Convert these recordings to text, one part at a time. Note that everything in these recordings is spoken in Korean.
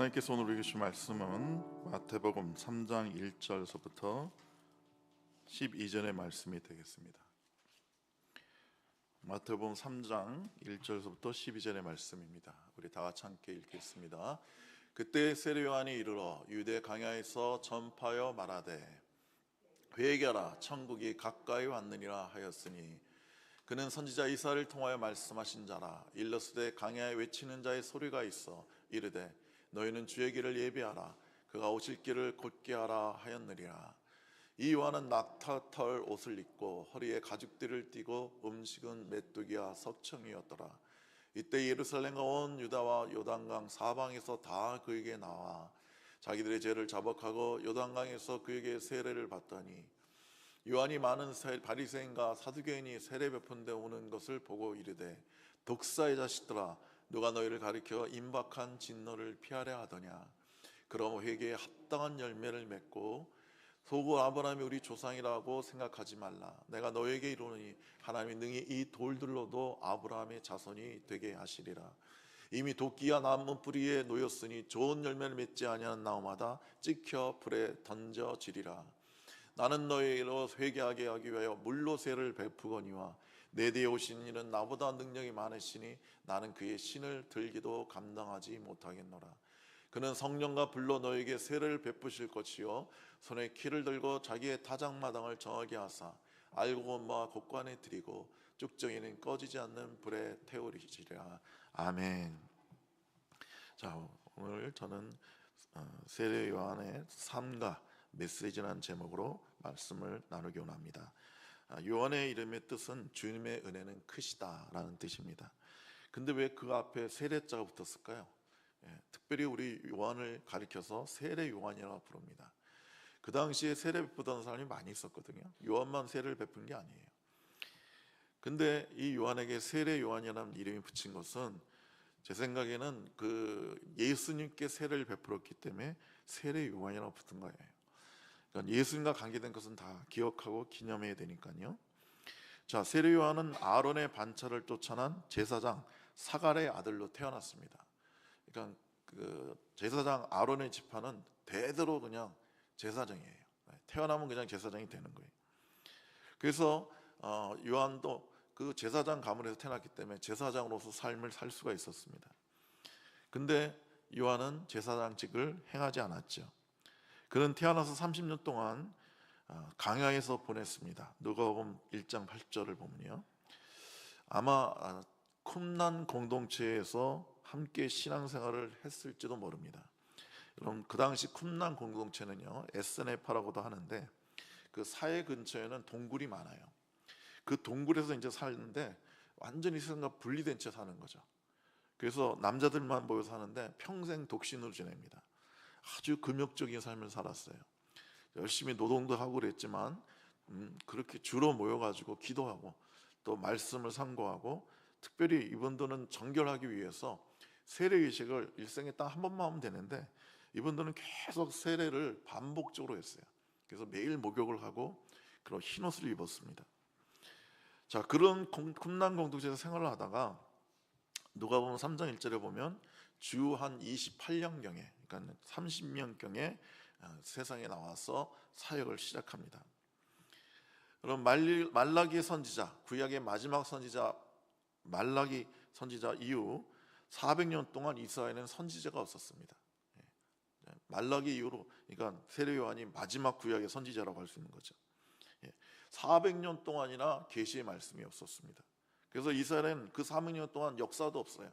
하나님께서 오늘 주신 말씀은 마태복음 3장 1절서부터 12절의 말씀이 되겠습니다. 마태복음 3장 1절서부터 12절의 말씀입니다. 우리 다 같이 함께 읽겠습니다. 그때 세례 요한이 이르러 유대 강야에서 전파하여 말하되 회개하라 천국이 가까이 왔느니라 하였으니 그는 선지자 이사를 통하여 말씀하신 자라 일러스되 강야에 외치는 자의 소리가 있어 이르되 너희는 주의 길을 예비하라. 그가 오실 길을 곧게 하라 하였느니라. 이 요한은 낙타털 옷을 입고 허리에 가죽띠를 띠고 음식은 메뚜기와 석청이었더라. 이때 예루살렘과 온 유다와 요단강 사방에서 다 그에게 나와 자기들의 죄를 자복하고 요단강에서 그에게 세례를 받더니 요한이 많은 세- 바리새인과 사두개인이 세례 베푼데 오는 것을 보고 이르되 독사의 자식들아 누가 너희를 가리켜 임박한 진노를 피하려 하더냐? 그럼 회개에 합당한 열매를 맺고 소고 아브라함이 우리 조상이라고 생각하지 말라. 내가 너에게 이르노니 하나님이 능히 이 돌들로도 아브라함의 자손이 되게 하시리라. 이미 도끼와 나무 뿌리에 놓였으니 좋은 열매를 맺지 아니하는 나무마다 찍혀 불에 던져지리라. 나는 너희로 회개하게 하기 위하여 물로 세를 베푸거니와 내 뒤에 오신 이는 나보다 능력이 많으시니 나는 그의 신을 들기도 감당하지 못하겠노라. 그는 성령과 불로 너에게 세를 베푸실 것이요 손에 키를 들고 자기의 타작마당을 정하게 하사 알고 온바 곳간에 드리고 쭉정이는 꺼지지 않는 불에 태우리시리라. 아멘. 자 오늘 저는 어, 세례 요한의 삶과 메시지라는 제목으로 말씀을 나누기 원합니다. 아, 요한의 이름의 뜻은 주님의 은혜는 크시다라는 뜻입니다. 근데 왜 그 앞에 세례자가 붙었을까요? 예, 특별히 우리 요한을 가리켜서 세례 요한이라고 부릅니다. 그 당시에 세례 베푸던 사람이 많이 있었거든요. 요한만 세례를 베푼 게 아니에요. 근데 이 요한에게 세례 요한이라는 이름이 붙인 것은 제 생각에는 그 예수님께 세례를 베풀었기 때문에 세례 요한이라고 붙은 거예요. 그러니까 예수님과 관계된 것은 다 기억하고 기념해야 되니까요. 자, 세례 요한은 아론의 반차를 쫓아난 제사장 사갈의 아들로 태어났습니다. 그러니까 그 제사장 아론의 지파는 대대로 그냥 제사장이에요. 태어나면 그냥 제사장이 되는 거예요. 그래서 어, 요한도 그 제사장 가문에서 태어났기 때문에 제사장으로서 삶을 살 수가 있었습니다. 근데 요한은 제사장직을 행하지 않았죠. 그는 태어나서 30년 동안 어, 강야에서 보냈습니다. 누가복음 1장 8절을 보면요. 아마 아, 쿰난 공동체에서 함께 신앙생활을 했을지도 모릅니다. 여러분 그 당시 쿰난 공동체는요 에스네파라고도 하는데 그 사해 근처에는 동굴이 많아요. 그 동굴에서 이제 살는데 완전히 세상과 분리된 채 사는 거죠. 그래서 남자들만 모여 사는데 평생 독신으로 지냅니다. 아주 금욕적인 삶을 살았어요. 열심히 노동도 하고 그랬지만 음, 그렇게 주로 모여가지고 기도하고 또 말씀을 상고하고 특별히 이분들은 정결하기 위해서 세례 의식을 일생에 딱 한 번만 하면 되는데 이분들은 계속 세례를 반복적으로 했어요. 그래서 매일 목욕을 하고 그런 흰 옷을 입었습니다. 자 그런 공- 쿰난 공동체에서 생활을 하다가 누가 보면 3장 1절에 보면 주 한 28년경에 그러니까 30년경에 어, 세상에 나와서 사역을 시작합니다. 그럼 말- 말라기 선지자 구약의 마지막 선지자 말라기 선지자 이후 400년 동안 이스라엘에는 선지자가 없었습니다. 예. 말라기 이후로 그러니까 세례 요한이 마지막 구약의 선지자라고 할 수 있는 거죠. 예. 400년 동안이나 계시의 말씀이 없었습니다. 그래서 이스라엘은 그 400년 동안 역사도 없어요.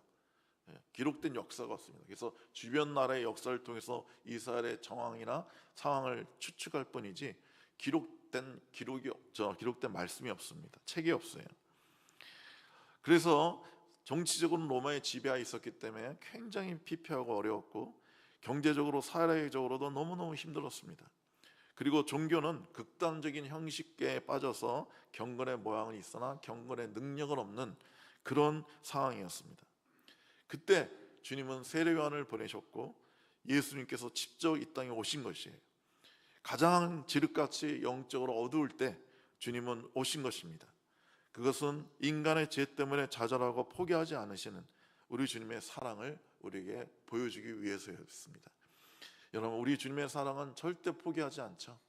예, 기록된 역사가 없습니다. 그래서 주변 나라의 역사를 통해서 이스라엘의 정황이나 상황을 추측할 뿐이지 기록된 기록이 저 기록된 말씀이 없습니다. 책이 없어요. 그래서 정치적으로 로마의 지배하에 있었기 때문에 굉장히 피폐하고 어려웠고 경제적으로 사회적으로도 너무너무 힘들었습니다. 그리고 종교는 극단적인 형식계에 빠져서 경건의 모양은 있으나 경건의 능력은 없는 그런 상황이었습니다. 그때 주님은 세례 요한을 보내셨고 예수님께서 직접 이 땅에 오신 것이에요. 가장 지륵같이 영적으로 어두울 때 주님은 오신 것입니다. 그것은 인간의 죄 때문에 좌절하고 포기하지 않으시는 우리 주님의 사랑을 우리에게 보여주기 위해서였습니다. 여러분 우리 주님의 사랑은 절대 포기하지 않죠.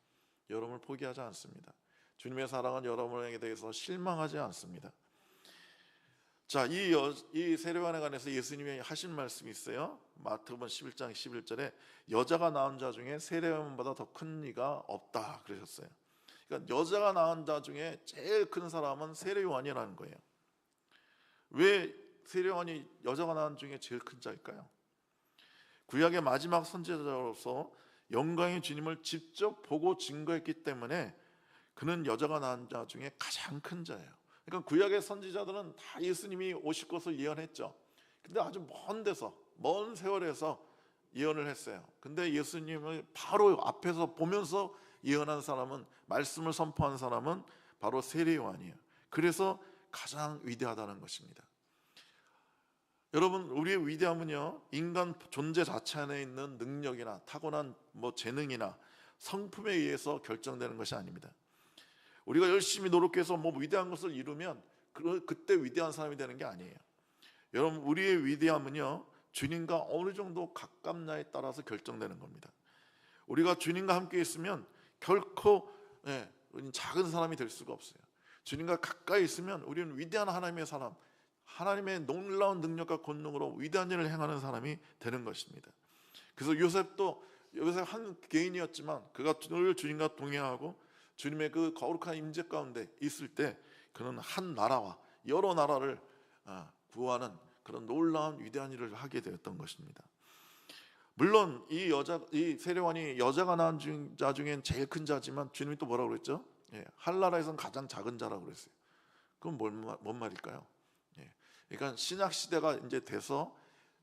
여러분을 포기하지 않습니다. 주님의 사랑은 여러분에게 대해서 실망하지 않습니다. 자, 이, 여, 이 세례관에 관해서 예수님이 하신 말씀이 있어요. 마태복음 11장 11절에 여자가 낳은 자 중에 세례관보다 더 큰 이가 없다 그러셨어요. 그러니까 여자가 낳은 자 중에 제일 큰 사람은 세례요한이라는 거예요. 왜 세례요한이 여자가 낳은 중에 제일 큰 자일까요? 구약의 마지막 선지자로서 영광의 주님을 직접 보고 증거했기 때문에 그는 여자가 낳은 자 중에 가장 큰 자예요. 그러니까 구약의 선지자들은 다 예수님이 오실 것을 예언했죠. 근데 아주 먼 데서 먼 세월에서 예언을 했어요. 근데 예수님을 바로 앞에서 보면서 예언한 사람은 말씀을 선포한 사람은 바로 세례 요한이에요. 그래서 가장 위대하다는 것입니다. 여러분 우리의 위대함은요 인간 존재 자체 안에 있는 능력이나 타고난 뭐 재능이나 성품에 의해서 결정되는 것이 아닙니다. 우리가 열심히 노력해서 뭐 위대한 것을 이루면 그, 그때 위대한 사람이 되는 게 아니에요. 여러분 우리의 위대함은요 주님과 어느 정도 가깝냐에 따라서 결정되는 겁니다. 우리가 주님과 함께 있으면 결코 예, 우리는 작은 사람이 될 수가 없어요. 주님과 가까이 있으면 우리는 위대한 하나님의 사람, 하나님의 놀라운 능력과 권능으로 위대한 일을 행하는 사람이 되는 것입니다. 그래서 요셉도 요셉 한 개인이었지만 그가 늘 주님과 동행하고 주님의 그 거룩한 임재 가운데 있을 때 그는 한 나라와 여러 나라를 아, 구하는 그런 놀라운 위대한 일을 하게 되었던 것입니다. 물론 이 여자 이 세례관이 여자가 낳은 자 중엔 제일 큰 자지만 주님이 또 뭐라고 그랬죠? 예, 할 나라에선 가장 작은 자라고 그랬어요. 그건 뭔, 말- 뭔 말일까요? 예, 그러니까 신약 시대가 이제 돼서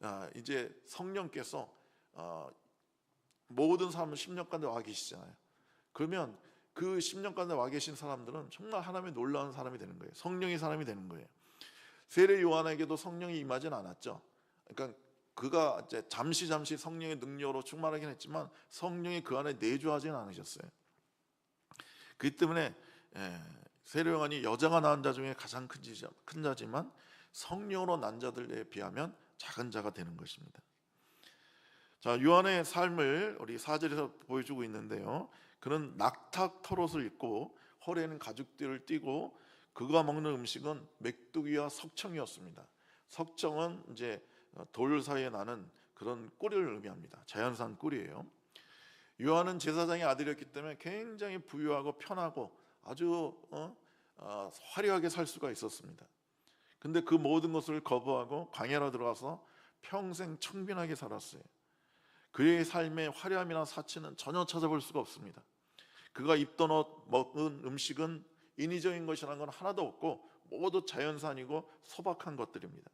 아, 이제 성령께서 아, 모든 사람은 10년간 와 계시잖아요. 그러면 그 10년간 와 계신 사람들은 정말 하나님의 놀라운 사람이 되는 거예요. 성령의 사람이 되는 거예요. 세례 요한에게도 성령이 임하진 않았죠. 그러니까 그가 이제 잠시 잠시 성령의 능력으로 충만하긴 했지만 성령이 그 안에 내주하지는 않으셨어요. 그렇기 때문에 예, 세례 요한이 여자가 낳은 자 중에 가장 큰, 자, 큰 자지만 성령으로 난 자들에 비하면 작은 자가 되는 것입니다. 자, 요한의 삶을 우리 사절에서 보여주고 있는데요. 그는 낙탁 털옷을 입고 허리에는 가죽띠를 띠고 그가 먹는 음식은 맥두기와 석청이었습니다. 석청은 이제 돌 사이에 나는 그런 꿀을 의미합니다. 자연산 꿀이에요. 요한은 제사장의 아들이었기 때문에 굉장히 부유하고 편하고 아주 어? 어, 화려하게 살 수가 있었습니다. 근데 그 모든 것을 거부하고 광야로 들어가서 평생 청빈하게 살았어요. 그의 삶의 화려함이나 사치는 전혀 찾아볼 수가 없습니다. 그가 입던 옷, 먹은 음식은 인위적인 것이라는 건 하나도 없고 모두 자연산이고 소박한 것들입니다.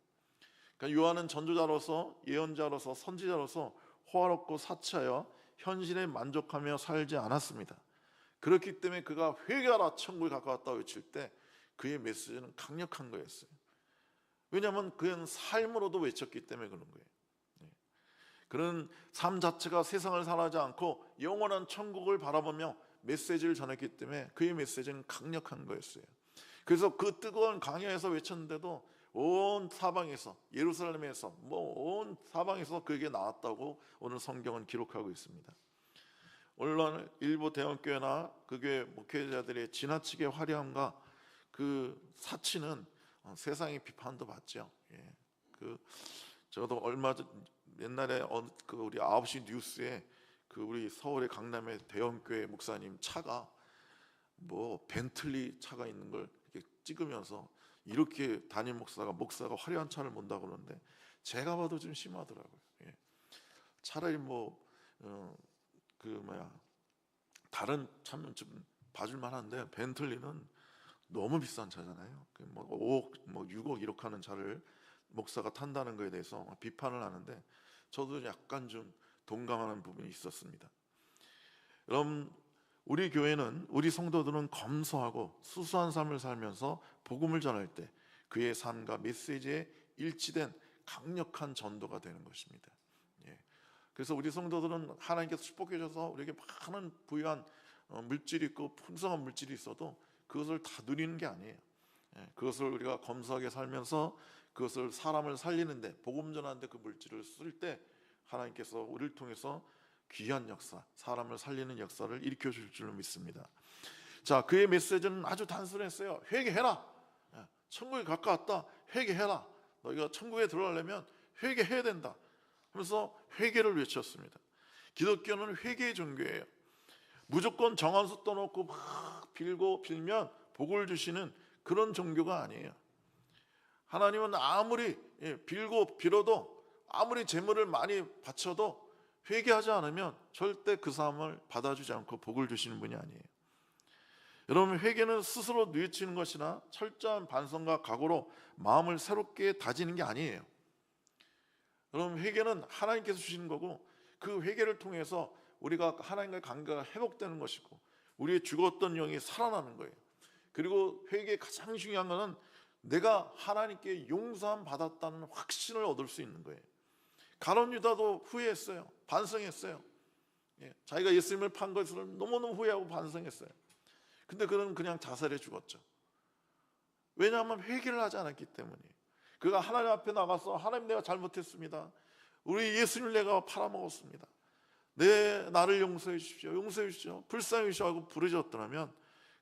그러니까 요한은 전도자로서 예언자로서 선지자로서 호화롭고 사치하여 현실에 만족하며 살지 않았습니다. 그렇기 때문에 그가 회개하라 천국에 가까웠다 외칠 때 그의 메시지는 강력한 거였어요. 왜냐하면 그는 삶으로도 외쳤기 때문에 그런 거예요. 네. 그런 삶 자체가 세상을 살아지 않고 영원한 천국을 바라보며 메시지를 전했기 때문에 그의 메시지는 강력한 거였어요. 그래서 그 뜨거운 강야에서 외쳤는데도 온 사방에서 예루살렘에서 뭐 온 사방에서 그에게 나왔다고 오늘 성경은 기록하고 있습니다. 물론 일부 대형교회나 그 교회 목회자들의 지나치게 화려함과 그 사치는 어, 세상의 비판도 받죠. 예. 그 저도 얼마 전 옛날에 어, 그 우리 9시 뉴스에 그 우리 서울의 강남의 대형교회 목사님 차가 뭐 벤틀리 차가 있는 걸 이렇게 찍으면서 이렇게 담임 목사가 목사가 화려한 차를 몬다고 그러는데 제가 봐도 좀 심하더라고요. 예. 차라리 뭐그 어, 그 뭐야 다른 차면 좀 봐줄 만한데 벤틀리는 너무 비싼 차잖아요. 그뭐 5억, 뭐 6억 이렇게 하는 차를 목사가 탄다는 거에 대해서 비판을 하는데 저도 약간 좀 동감하는 부분이 있었습니다. 여러분 우리 교회는 우리 성도들은 검소하고 수수한 삶을 살면서 복음을 전할 때 그의 삶과 메시지에 일치된 강력한 전도가 되는 것입니다. 예. 그래서 우리 성도들은 하나님께서 축복해 주셔서 우리에게 많은 부유한 어, 물질이 있고 풍성한 물질이 있어도 그것을 다 누리는 게 아니에요. 예. 그것을 우리가 검소하게 살면서 그것을 사람을 살리는데 복음 전하는데 그 물질을 쓸 때 하나님께서 우리를 통해서 귀한 역사, 사람을 살리는 역사를 일으켜 줄 줄로 믿습니다. 자, 그의 메시지는 아주 단순했어요. 회개해라. 예, 천국에 가까웠다. 회개해라. 너희가 천국에 들어가려면 회개해야 된다. 그래서 회개를 외쳤습니다. 기독교는 회개의 종교예요. 무조건 정한수 떠놓고 막 빌고 빌면 복을 주시는 그런 종교가 아니에요. 하나님은 아무리 예, 빌고 빌어도 아무리 재물을 많이 바쳐도 회개하지 않으면 절대 그 사람을 받아주지 않고 복을 주시는 분이 아니에요. 여러분 회개는 스스로 뉘우치는 것이나 철저한 반성과 각오로 마음을 새롭게 다지는 게 아니에요. 여러분 회개는 하나님께서 주시는 거고 그 회개를 통해서 우리가 하나님과의 관계가 회복되는 것이고 우리의 죽었던 영이 살아나는 거예요. 그리고 회개의 가장 중요한 것은 내가 하나님께 용서함 받았다는 확신을 얻을 수 있는 거예요. 가론 유다도 후회했어요. 반성했어요. 예, 자기가 예수님을 판 것을 너무너무 후회하고 반성했어요. 근데 그는 그냥 자살해 죽었죠. 왜냐하면 회개를 하지 않았기 때문에. 그가 하나님 앞에 나가서 하나님 내가 잘못했습니다. 우리 예수님을 내가 팔아먹었습니다. 내 나를 용서해 주십시오. 용서해 주십시오. 불쌍해 주시오 하고 부르짖었더라면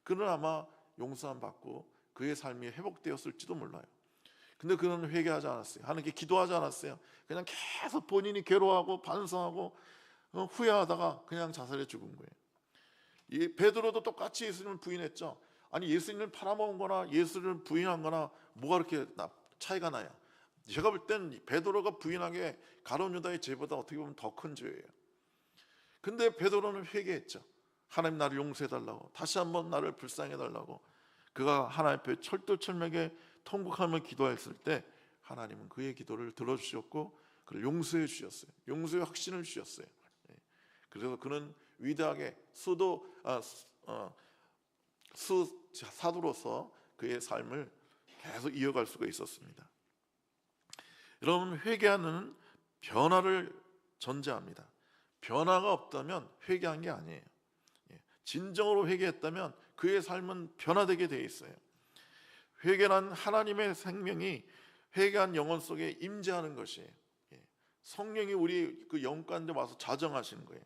그는 아마 용서함 받고 그의 삶이 회복되었을지도 몰라요. 근데 그는 회개하지 않았어요. 하나님께 기도하지 않았어요. 그냥 계속 본인이 괴로워하고 반성하고 어, 후회하다가 그냥 자살해 죽은 거예요. 이 베드로도 똑같이 예수님을 부인했죠. 아니 예수님을 팔아먹은 거나 예수를 부인한 거나 뭐가 그렇게 나- 차이가 나요? 제가 볼 땐 베드로가 부인한 게 가론 유다의 죄보다 어떻게 보면 더 큰 죄예요. 근데 베드로는 회개했죠. 하나님 나를 용서해 달라고 다시 한번 나를 불쌍해 달라고 그가 하나님 앞에 철두철미하게 통곡하며 기도했을 때 하나님은 그의 기도를 들어주셨고 그를 용서해 주셨어요. 용서의 확신을 주셨어요. 예. 그래서 그는 위대하게 수도 아, 수- 어, 수 사도로서 그의 삶을 계속 이어갈 수가 있었습니다. 여러분 회개하는 변화를 전제합니다. 변화가 없다면 회개한 게 아니에요. 예. 진정으로 회개했다면 그의 삶은 변화되게 돼 있어요. 회개란 하나님의 생명이 회개한 영혼 속에 임재하는 것이에요. 예. 성령이 우리 그 가운데 와서 자정하시는 거예요.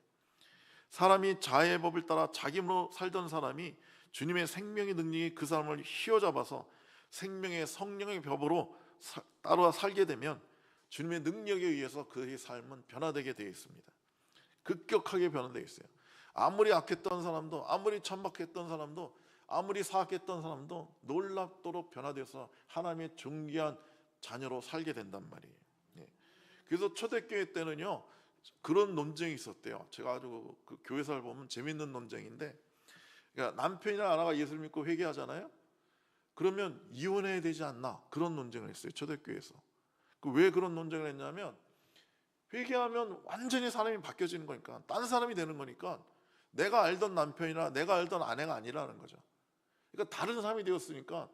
사람이 자의 법을 따라 자기 힘으로 살던 사람이 주님의 생명의 능력이 그 사람을 휘어잡아서 생명의 성령의 법으로 사- 따라 살게 되면 주님의 능력에 의해서 그의 삶은 변화되게 되어 있습니다. 급격하게 변화되어 있어요. 아무리 악했던 사람도 아무리 천박했던 사람도 아무리 사악했던 사람도 놀랍도록 변화돼서 하나님의 존귀한 자녀로 살게 된단 말이에요. 예. 그래서 초대교회 때는요 그런 논쟁이 있었대요. 제가 아주 그 교회사를 보면 재밌는 논쟁인데, 그러니까 남편이나 아내가 예수를 믿고 회개하잖아요. 그러면 이혼해야 되지 않나 그런 논쟁을 했어요. 초대교회에서. 그 왜 그런 논쟁을 했냐면 회개하면 완전히 사람이 바뀌어지는 거니까 딴 사람이 되는 거니까 내가 알던 남편이나 내가 알던 아내가 아니라는 거죠. 그러니까 다른 사람이 되었으니까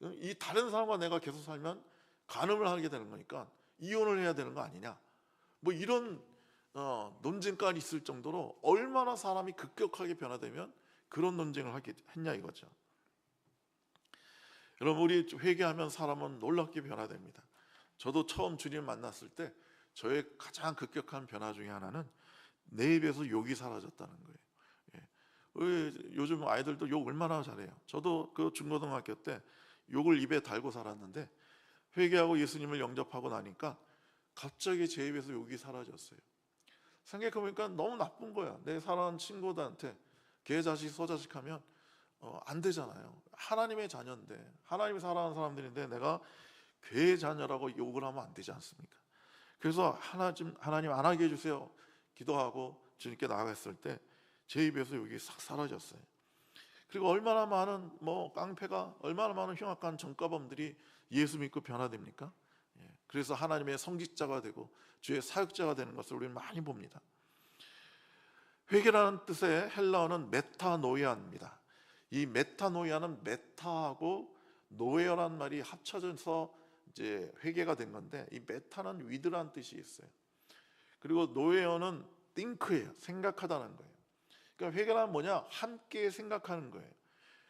이 다른 사람과 내가 계속 살면 간음을 하게 되는 거니까 이혼을 해야 되는 거 아니냐. 뭐 이런 어, 논쟁까지 있을 정도로 얼마나 사람이 급격하게 변화되면 그런 논쟁을 하게 했냐 이거죠. 여러분 우리 회개하면 사람은 놀랍게 변화됩니다. 저도 처음 주님 만났을 때 저의 가장 급격한 변화 중에 하나는 내 입에서 욕이 사라졌다는 거예요. 요즘 아이들도 욕 얼마나 잘해요. 저도 그 중고등학교 때 욕을 입에 달고 살았는데 회개하고 예수님을 영접하고 나니까 갑자기 제 입에서 욕이 사라졌어요. 생각해보니까 너무 나쁜 거야. 내 사랑하는 친구들한테 개 자식, 소 자식 하면 어, 안 되잖아요. 하나님의 자녀인데, 하나님이 사랑하는 사람들인데 내가 괴의 자녀라고 욕을 하면 안 되지 않습니까? 그래서 하나님, 하나님 안 하게 해주세요. 기도하고 주님께 나아갔을 때 제 입에서 욕이 싹 사라졌어요. 그리고 얼마나 많은 뭐 깡패가 얼마나 많은 흉악한 전과범들이 예수 믿고 변화됩니까? 예, 그래서 하나님의 성직자가 되고 주의 사역자가 되는 것을 우리는 많이 봅니다. 회개라는 뜻의 헬라어는 메타노이아입니다. 이 메타노이아는 메타하고 노예라는 말이 합쳐져서 이제 회개가 된 건데 이 메타는 위드라는 뜻이 있어요. 그리고 노예어는 think예요. 생각하다는 거예요. 그러니까 회개란 뭐냐? 함께 생각하는 거예요.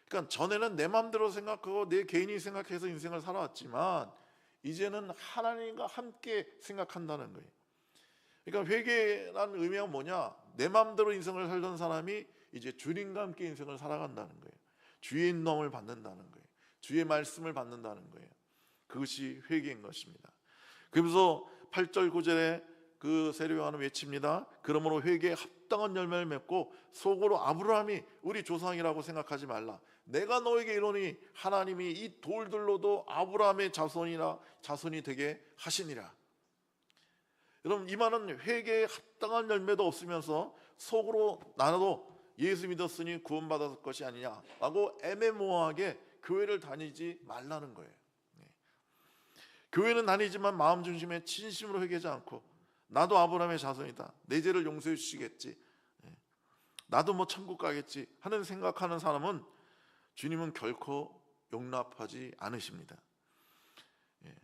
그러니까 전에는 내 마음대로 생각하고 내 개인이 생각해서 인생을 살아왔지만 이제는 하나님과 함께 생각한다는 거예요. 그러니까 회개라는 의미가 뭐냐? 내 마음대로 인생을 살던 사람이 이제 주님과 함께 인생을 살아간다는 거예요. 주의 인nom을 받는다는 거예요. 주의 말씀을 받는다는 거예요. 그것이 회개인 것입니다. 그러면서 8절 9절에 그 세례요한은 외칩니다. 그러므로 회개에 합당한 열매를 맺고 속으로 아브라함이 우리 조상이라고 생각하지 말라. 내가 너에게 이르니 하나님이 이 돌들로도 아브라함의 자손이나 자손이 되게 하시니라. 여러분 이 말은 회개에 합당한 열매도 없으면서 속으로 나도 예수 믿었으니 구원받았을 것이 아니냐라고 애매모호하게 교회를 다니지 말라는 거예요. 네. 교회는 다니지만 마음 중심에 진심으로 회개하지 않고 나도 아브라함의 자손이다. 내 죄를 용서해 주시겠지. 네. 나도 뭐 천국 가겠지 하는 생각하는 사람은 주님은 결코 용납하지 않으십니다. 예.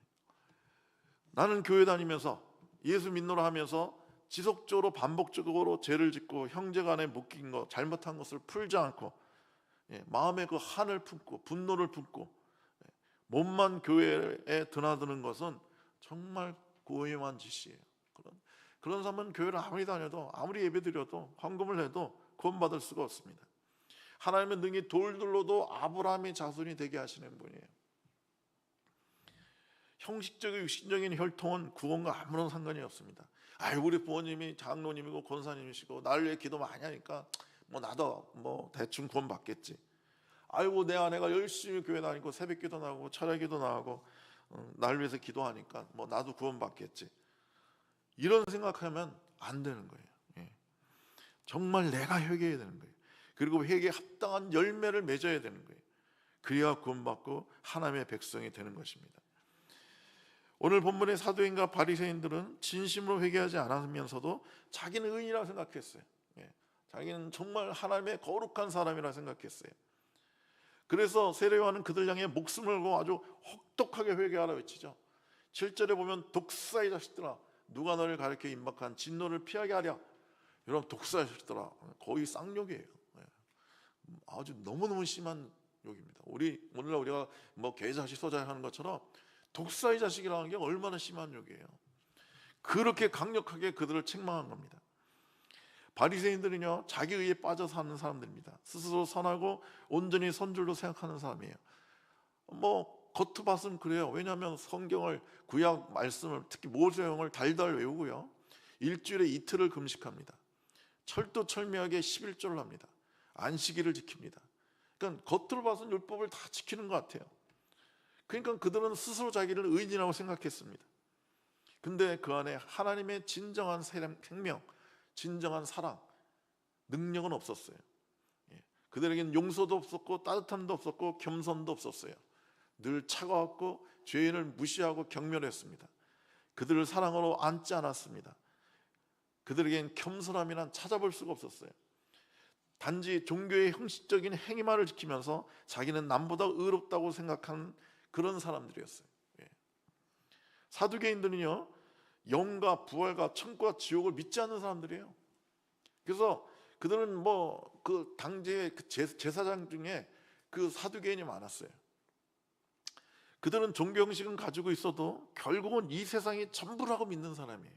나는 교회 다니면서 예수 믿노라 하면서 지속적으로 반복적으로 죄를 짓고 형제간에 묶인 것 잘못한 것을 풀지 않고 예, 마음에 그 한을 품고 분노를 품고 예, 몸만 교회에 드나드는 것은 정말 고해한 짓이에요. 그런 사람은 교회를 아무리 다녀도 아무리 예배드려도 헌금을 해도 구원받을 수가 없습니다. 하나님은 능히 돌들로도 아브라함의 자손이 되게 하시는 분이에요. 형식적인 육신적인 혈통은 구원과 아무런 상관이 없습니다. 아, 우리 부모님이 장로님이고 권사님이시고 나를 위해 기도 많이 하니까 뭐 나도 뭐 대충 구원 받겠지. 아이고 내 아내가 열심히 교회 다니고 새벽 기도 나가고 철야 기도 나가고 어, 나를 위해서 기도하니까 뭐 나도 구원 받겠지. 이런 생각하면 안 되는 거예요. 예. 정말 내가 회개해야 되는 거예요. 그리고 회개에 합당한 열매를 맺어야 되는 거예요. 그래야 구원받고 하나님의 백성이 되는 것입니다. 오늘 본문의 사도인과 바리새인들은 진심으로 회개하지 않으면서도 자기는 의인이라고 생각했어요. 예. 자기는 정말 하나님의 거룩한 사람이라 생각했어요. 그래서 세례요한은 그들 향해 목숨을 걸고 아주 혹독하게 회개하라 외치죠. 7절에 보면 독사의 자식들아 누가 너를 가르쳐 임박한 진노를 피하게 하랴. 여러분 자식들아 거의 쌍욕이에요. 예. 아주 너무너무 심한 욕입니다. 우리 오늘날 우리가 뭐 개자식 소자 하는 것처럼 독사의 자식이라는 게 얼마나 심한 욕이에요. 그렇게 강력하게 그들을 책망한 겁니다. 바리새인들은요 자기 의에 빠져 사는 사람들입니다. 스스로 선하고 온전히 선줄로 생각하는 사람이에요. 뭐 겉으 봤으면 그래요. 왜냐하면 성경을 구약 말씀을 특히 모세형을 달달 외우고요. 일주일에 이틀을 금식합니다. 철도철미하게 11조를 합니다. 안식일을 지킵니다. 그러니까 겉으로 봐서는 율법을 다 지키는 것 같아요. 그러니까 그들은 스스로 자기를 의인이라고 생각했습니다. 근데 그 안에 하나님의 진정한 생명, 진정한 사랑, 능력은 없었어요. 예. 그들에게는 용서도 없었고 따뜻함도 없었고 겸손도 없었어요. 늘 차가웠고 죄인을 무시하고 경멸했습니다. 그들을 사랑으로 안지 않았습니다. 그들에겐 겸손함이란 찾아볼 수가 없었어요. 단지 종교의 형식적인 행위만을 지키면서 자기는 남보다 의롭다고 생각하는 그런 사람들이었어요. 예. 사두개인들은요 영과 부활과 천국과 지옥을 믿지 않는 사람들이에요. 그래서 그들은 뭐 그 당시의 그 제사장 중에 그 사두개인이 많았어요. 그들은 종교 형식은 가지고 있어도 결국은 이 세상이 전부라고 믿는 사람이에요.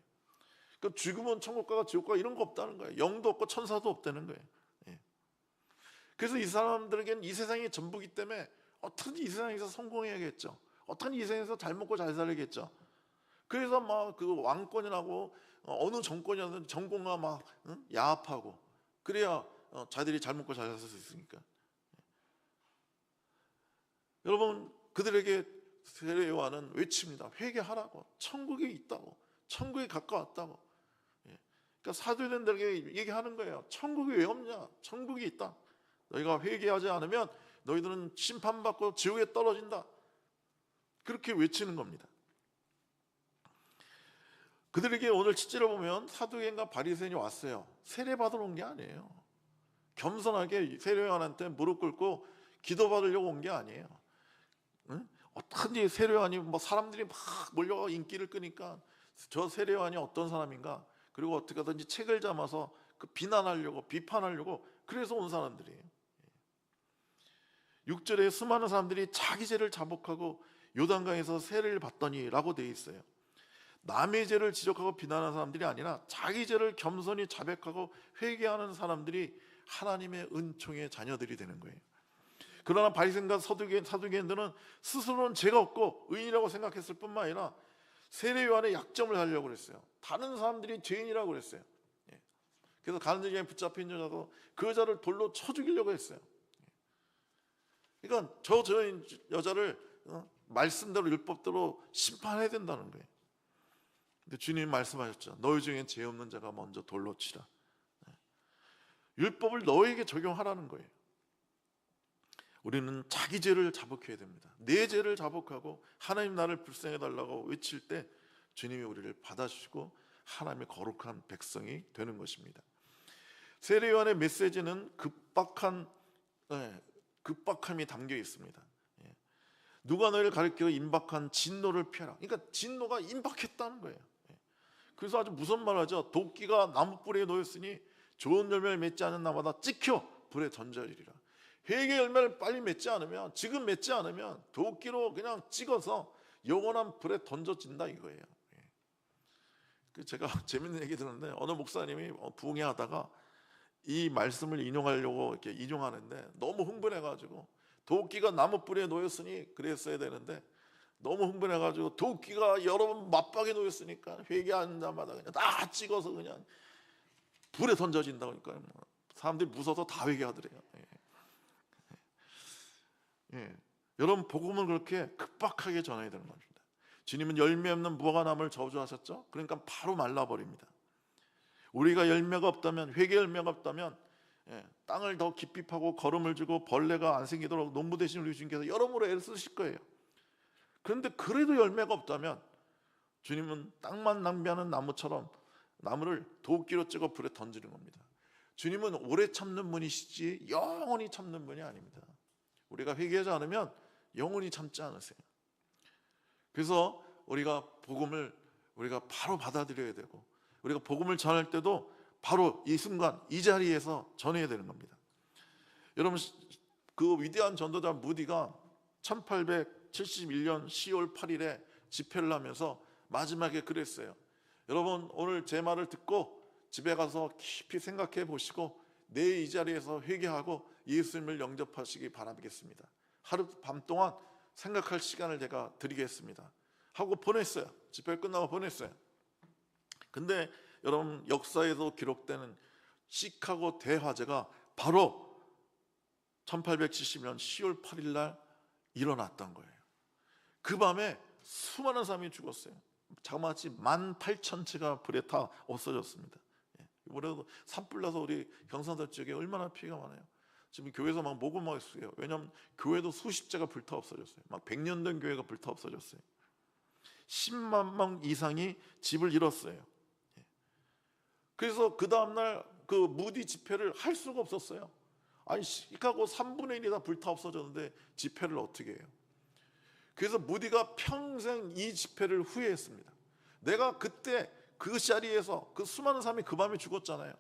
그 죽으면 천국과 지옥과 이런 거 없다는 거예요. 영도 없고 천사도 없다는 거예요. 예. 그래서 이 사람들에게는 이 세상이 전부기 때문에 어떻게든 이 세상에서 성공해야겠죠. 어떻게든 이 세상에서 잘 먹고 잘 살겠죠. 그래서 막 그 왕권이라고 어느 정권이든 정권과 막 응? 야합하고 그래야 어, 자들이 잘 먹고 잘 살 수 있으니까. 여러분 그들에게 세례 요한은 외칩니다. 회개하라고 천국이 있다고 천국이 가까웠다고. 예. 그러니까 사도들에게 얘기하는 거예요. 천국이 왜 없냐? 천국이 있다. 너희가 회개하지 않으면 너희들은 심판받고 지옥에 떨어진다. 그렇게 외치는 겁니다. 그들에게 오늘 실제로 보면 사두개인과 바리새인이 왔어요. 세례 받으러 온 게 아니에요. 겸손하게 세례 요한한테 무릎 꿇고 기도 받으려고 온 게 아니에요. 응? 어떻게 세례요한이 뭐 사람들이 막 몰려가 인기를 끄니까 저 세례요한이 어떤 사람인가? 그리고 어떻게 하든지 책을 잡아서 그 비난하려고 비판하려고 그래서 온 사람들이에요. 6절에 수많은 사람들이 자기 죄를 자복하고 요단강에서 세례를 받더니라고 돼 있어요. 남의 죄를 지적하고 비난하는 사람들이 아니라 자기 죄를 겸손히 자백하고 회개하는 사람들이 하나님의 은총의 자녀들이 되는 거예요. 그러나 바리새인과 서두개 사두개인들은 스스로는 죄가 없고 의인이라고 생각했을 뿐만 아니라 세례 요한의 약점을 하려고 그랬어요. 다른 사람들이 죄인이라고 그랬어요. 예. 그래서 가는 중에 붙잡힌 여자도 그 여자를 돌로 쳐 죽이려고 했어요. 예. 그러니까 저, 저 여자를 어, 말씀대로 율법대로 심판해야 된다는 거예요. 근데 주님 말씀하셨죠. 너희 중에 죄 없는 자가 먼저 돌로 치라. 예. 율법을 너에게 적용하라는 거예요. 우리는 자기 죄를 자복해야 됩니다. 내 죄를 자복하고 하나님 나를 불쌍해 달라고 외칠 때 주님이 우리를 받아주시고 하나님의 거룩한 백성이 되는 것입니다. 세례 요한의 메시지는 급박한 예, 급박함이 담겨 있습니다. 예. 누가 너희를 가리켜 임박한 진노를 피하라. 그러니까 진노가 임박했다는 거예요. 예. 그래서 아주 무슨 말 하죠? 도끼가 나무 뿌리에 놓였으니 좋은 열매를 맺지 않은 나마다 찍혀 불에 던져지리라. 회개 열매를 빨리 맺지 않으면 지금 맺지 않으면 도끼로 그냥 찍어서 영원한 불에 던져진다 이거예요. 예. 그 제가 재밌는 얘기 들었는데 어느 목사님이 어, 부흥회 하다가 이 말씀을 인용하려고 이렇게 인용하는데 너무 흥분해가지고 도끼가 나무 뿌리에 놓였으니 그랬어야 되는데 너무 흥분해가지고 도끼가 여러 번 맞박에 놓였으니까 회개하는 자마다 그냥 다 찍어서 그냥 불에 던져진다 그러니까 뭐 사람들이 무서워서 다 회개하더래요. 예. 예. 여러분 복음은 그렇게 급박하게 전해야 되는 겁니다. 주님은 열매 없는 무화과나무를 저주하셨죠. 그러니까 바로 말라버립니다. 우리가 열매가 없다면 회개 열매가 없다면 예, 땅을 더 깊이 파고 걸음을 주고 벌레가 안 생기도록 농부 대신 우리 주님께서 여러모로 애를 쓰실 거예요. 그런데 그래도 열매가 없다면 주님은 땅만 낭비하는 나무처럼 나무를 도끼로 찍어 불에 던지는 겁니다. 주님은 오래 참는 분이시지 영원히 참는 분이 아닙니다. 우리가 회개하지 않으면 영원히 참지 않으세요. 그래서 우리가 복음을 우리가 바로 받아들여야 되고 우리가 복음을 전할 때도 바로 이 순간 이 자리에서 전해야 되는 겁니다. 여러분 그 위대한 전도자 무디가 1871년 10월 8일에 집회를 하면서 마지막에 그랬어요. 여러분 오늘 제 말을 듣고 집에 가서 깊이 생각해 보시고 내일 이 자리에서 회개하고 예수님을 영접하시기 바라겠습니다. 하루 밤 동안 생각할 시간을 제가 드리겠습니다. 하고 보냈어요. 집회 끝나고 보냈어요. 근데 여러분 역사에서 기록되는 시카고 대화재가 바로 1870년 10월 8일 날 일어났던 거예요. 그 밤에 수많은 사람이 죽었어요. 자그마치 18,000채가 불에 타 없어졌습니다. 예. 이번에도 산불 나서 우리 경상도 지역에 얼마나 피해가 많아요. 지금 교회에서 막 모금하고 있어요. 왜냐하면 교회도 수십 제가 불타 없어졌어요. 막 100년 된 교회가 불타 없어졌어요. 10만 명 이상이 집을 잃었어요. 예. 그래서 그 다음날 그 무디 집회를 할 수가 없었어요. 아니 시카고 3분의 1이 다 불타 없어졌는데 집회를 어떻게 해요? 그래서 무디가 평생 이 집회를 후회했습니다. 내가 그때 그 자리에서 그 수많은 사람이 그 밤에 죽었잖아요.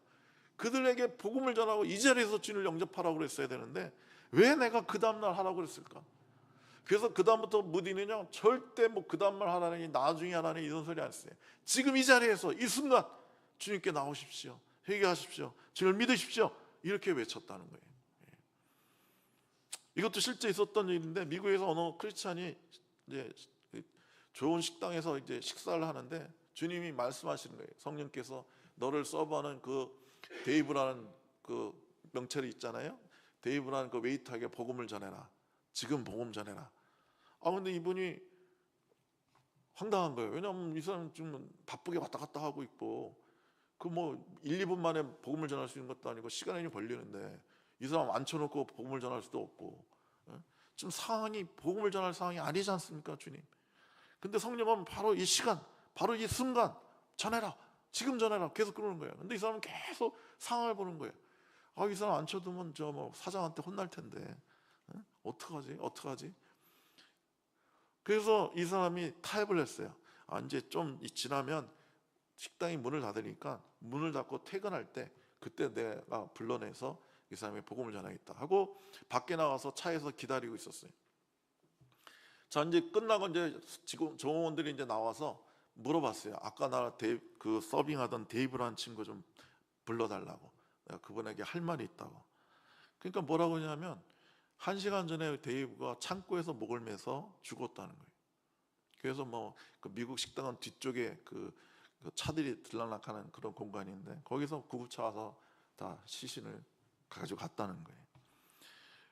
그들에게 복음을 전하고 이 자리에서 주님을 영접하라고 그랬어야 되는데 왜 내가 그 다음날 하라고 그랬을까? 그래서 그 다음부터 무디는요 절대 뭐 그 다음날 하라니 나중에 하라니 이런 소리 안 했어요. 지금 이 자리에서 이 순간 주님께 나오십시오. 회개하십시오. 주님을 믿으십시오. 이렇게 외쳤다는 거예요. 예. 이것도 실제 있었던 일인데 미국에서 어느 크리스찬이 이제 좋은 식당에서 이제 식사를 하는데 주님이 말씀하시는 거예요. 성령께서 너를 서브하는 그 데이브라는 그 명찰이 있잖아요. 데이브라는 그 웨이터에게 복음을 전해라. 지금 복음 전해라. 아 근데 이분이 황당한 거예요. 왜냐하면 이 사람 좀 바쁘게 왔다 갔다 하고 있고 그 뭐 1, 2분 만에 복음을 전할 수 있는 것도 아니고 시간이 걸리는데 이 사람 앉혀놓고 복음을 전할 수도 없고 예? 지금 상황이 복음을 전할 상황이 아니지 않습니까 주님 근데 성령은 바로 이 시간 바로 이 순간 전해라 지금 전해라 계속 그러는 거예요. 근데 이 사람은 계속 상황을 보는 거예요. 아 이 사람 앉혀두면 저 뭐 사장한테 혼날 텐데. 예? 어떡하지? 어떡하지? 그래서 이 사람이 타협을 했어요. 아 이제 좀 지나면 식당이 문을 닫으니까 문을 닫고 퇴근할 때 그때 내가 불러내서 이 사람이 복음을 전하겠다 하고 밖에 나가서 차에서 기다리고 있었어요. 자 이제 끝나고 이제 지금 정원들이 이제 나와서 물어봤어요. 아까 나 그 서빙하던 데이브라는 친구 좀 불러달라고. 내가 그분에게 할 말이 있다고. 그러니까 뭐라고 하냐면 한 시간 전에 데이브가 창고에서 목을 매서 죽었다는 거예요. 그래서 뭐 그 미국 식당은 뒤쪽에 그, 그 차들이 들락날락하는 그런 공간인데 거기서 구급차 와서 다 시신을 가지고 갔다는 거예요.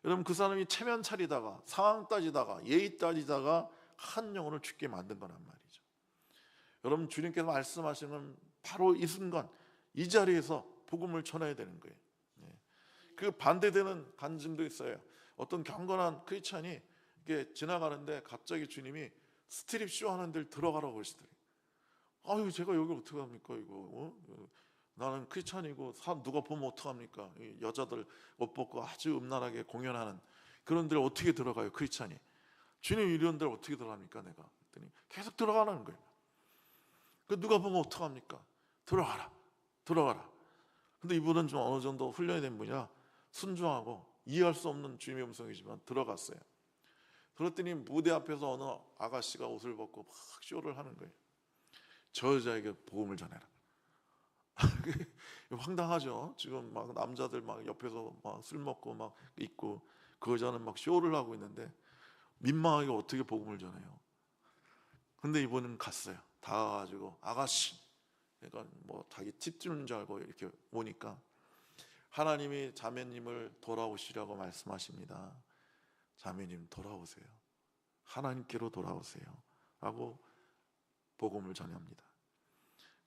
여러분 그 사람이 체면 차리다가 상황 따지다가 예의 따지다가 한 영혼을 죽게 만든 거란 말이죠. 여러분 주님께서 말씀하시는 건 바로 이 순간 이 자리에서 복음을 전해야 되는 거예요. 예. 그 반대되는 간증도 있어요. 어떤 경건한 크리스찬이 이게 지나가는데 갑자기 주님이 스트립 쇼 하는 데를 들어가라고 그러시더래요. 아유 제가 여기 어떻게 합니까 이거? 어? 나는 크리스찬이고 사람 누가 보면 어떡합니까? 이 여자들 옷 벗고 아주 음란하게 공연하는 그런 데를 어떻게 들어가요 크리스찬이? 주님 이런 데를 어떻게 들어갑니까 내가? 그랬더니 계속 들어가라는 거예요. 그 누가 보면 어떡합니까? 들어가라, 들어가라. 근데 이분은 좀 어느 정도 훈련이 된 분이라 순종하고 이해할 수 없는 주님의 음성이지만 들어갔어요. 그랬더니 무대 앞에서 어느 아가씨가 옷을 벗고 막 쇼를 하는 거예요. 저 여자에게 복음을 전해라. 황당하죠. 지금 막 남자들 막 옆에서 막 술 먹고 막 있고 그 여자는 막 쇼를 하고 있는데 민망하게 어떻게 복음을 전해요. 근데 이분은 갔어요. 다 가가지고 아가씨, 그러니까 뭐 자기 팁 주는 줄 알고 이렇게 오니까 하나님이 자매님을 돌아오시라고 말씀하십니다. 자매님 돌아오세요. 하나님께로 돌아오세요. 라고 복음을 전합니다.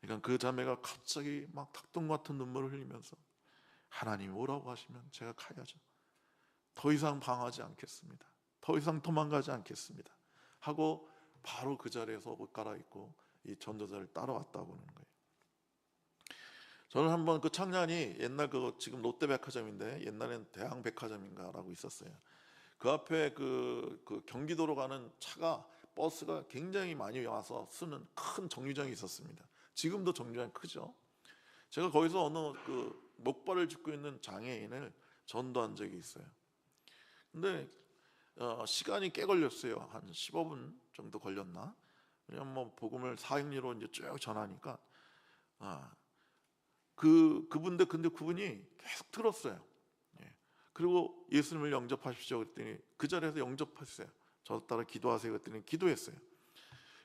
그러니까 그 자매가 갑자기 막 닭똥 같은 눈물을 흘리면서 하나님 오라고 하시면 제가 가야죠. 더 이상 방하지 않겠습니다. 더 이상 도망가지 않겠습니다. 하고 바로 그 자리에서 옷 갈아입고 이 전도자를 따라왔다고 하는 거예요. 저는 한번 그 청년이 옛날 그 지금 롯데백화점인데 옛날엔 대항백화점인가라고 있었어요. 그 앞에 그, 그 경기도로 가는 차가 버스가 굉장히 많이 와서 쓰는 큰 정류장이 있었습니다. 지금도 정류장 크죠. 제가 거기서 어느 그 목발을 짚고 있는 장애인을 전도한 적이 있어요. 근데 어, 시간이 꽤 걸렸어요. 한 15분 정도 걸렸나? 왜냐면 뭐 복음을 사행리로 이제 쭉 전하니까 아, 그 그분데 근데 그분이 계속 들었어요. 예. 그리고 예수님을 영접하십시오 그랬더니 그 자리에서 영접했어요. 저 따라 기도하세요 그랬더니 기도했어요.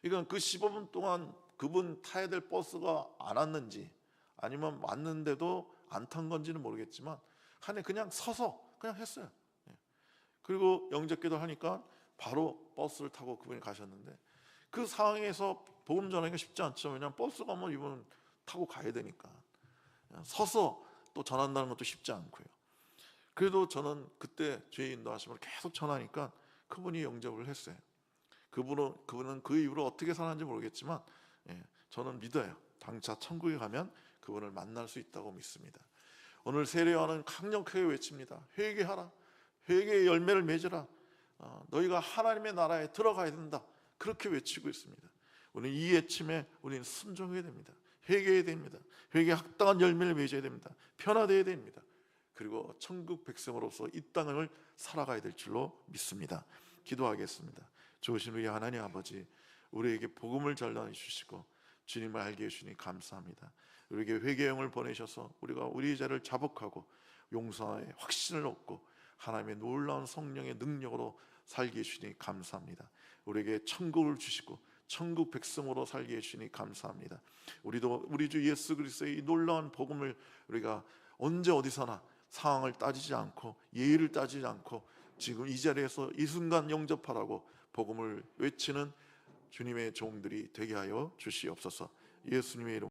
그러니까 그 15분 동안 그분 타야 될 버스가 안 왔는지 아니면 왔는데도 안 탄 건지는 모르겠지만 한해 그냥 서서 그냥 했어요. 예. 그리고 영접기도 하니까 바로 버스를 타고 그분이 가셨는데 그 상황에서 복음 전하기가 쉽지 않죠. 왜냐하면 버스가 뭐 이분은 타고 가야 되니까 서서 또 전한다는 것도 쉽지 않고요. 그래도 저는 그때 죄 인도하심을 계속 전하니까 그분이 영접을 했어요. 그분은 그분은 그 이후로 어떻게 사는지 모르겠지만 예, 저는 믿어요. 당차 천국에 가면 그분을 만날 수 있다고 믿습니다. 오늘 세례와는 강력하게 외칩니다. 회개하라. 회개의 열매를 맺으라. 어, 너희가 하나님의 나라에 들어가야 된다. 그렇게 외치고 있습니다. 우리 이 외침에 우리는 순종해야 됩니다. 회개해야 됩니다. 회개 합당한 열매를 맺어야 됩니다. 변화되어야 됩니다. 그리고 천국 백성으로서 이 땅을 살아가야 될 줄로 믿습니다. 기도하겠습니다. 좋으신 우리 하나님 아버지, 우리에게 복음을 전해 주시고 주님을 알게 해 주니 감사합니다. 우리에게 회개형을 보내셔서 우리가 우리 죄를 자복하고 용서의 확신을 얻고 하나님의 놀라운 성령의 능력으로 살게 해 주니 감사합니다. 우리에게 천국을 주시고 천국 백성으로 살게 해주니 감사합니다. 우리도 우리 주 예수 그리스도의 이 놀라운 복음을 우리가 언제 어디서나 상황을 따지지 않고 예의를 따지지 않고 지금 이 자리에서 이 순간 영접하라고 복음을 외치는 주님의 종들이 되게 하여 주시옵소서. 예수님의 이름